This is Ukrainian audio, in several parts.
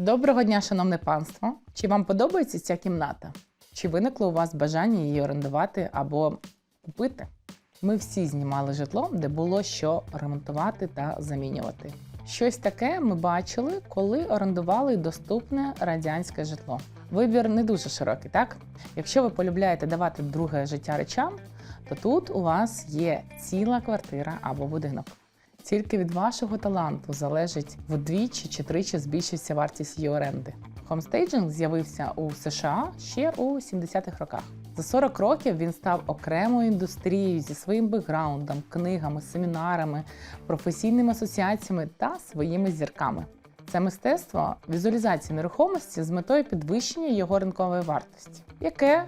Доброго дня, шановне панство! Чи вам подобається ця кімната? Чи виникло у вас бажання її орендувати або купити? Ми всі знімали житло, де було що ремонтувати та замінювати. Щось таке ми бачили, коли орендували доступне радянське житло. Вибір не дуже широкий, так? Якщо ви полюбляєте давати друге життя речам, то тут у вас є ціла квартира або будинок. Тільки від вашого таланту залежить вдвічі чи тричі збільшиться вартість її оренди. Хомстейджинг з'явився у США ще у 70-х роках. За 40 років він став окремою індустрією зі своїм бекграундом, книгами, семінарами, професійними асоціаціями та своїми зірками. Це мистецтво візуалізації нерухомості з метою підвищення його ринкової вартості, яке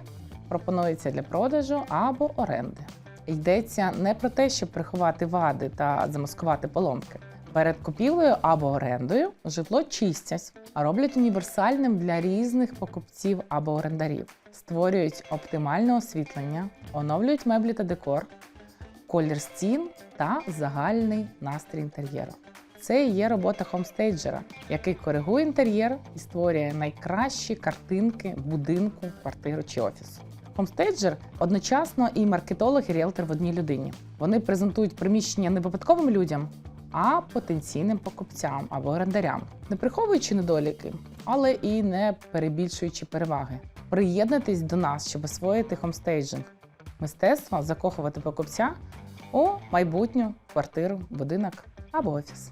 пропонується для продажу або оренди. Йдеться не про те, щоб приховати вади та замаскувати поломки. Перед купівлею або орендою житло чистять, а роблять універсальним для різних покупців або орендарів, створюють оптимальне освітлення, оновлюють меблі та декор, колір стін та загальний настрій інтер'єру. Це і є робота хомстейджера, який коригує інтер'єр і створює найкращі картинки будинку, квартиру чи офісу. Хомстейджер одночасно і маркетолог, і ріелтор в одній людині. Вони презентують приміщення не випадковим людям, а потенційним покупцям або орендарям, не приховуючи недоліки, але і не перебільшуючи переваги. Приєднуйтесь до нас, щоб освоїти хомстейджинг, мистецтво закохувати покупця у майбутню квартиру, будинок або офіс.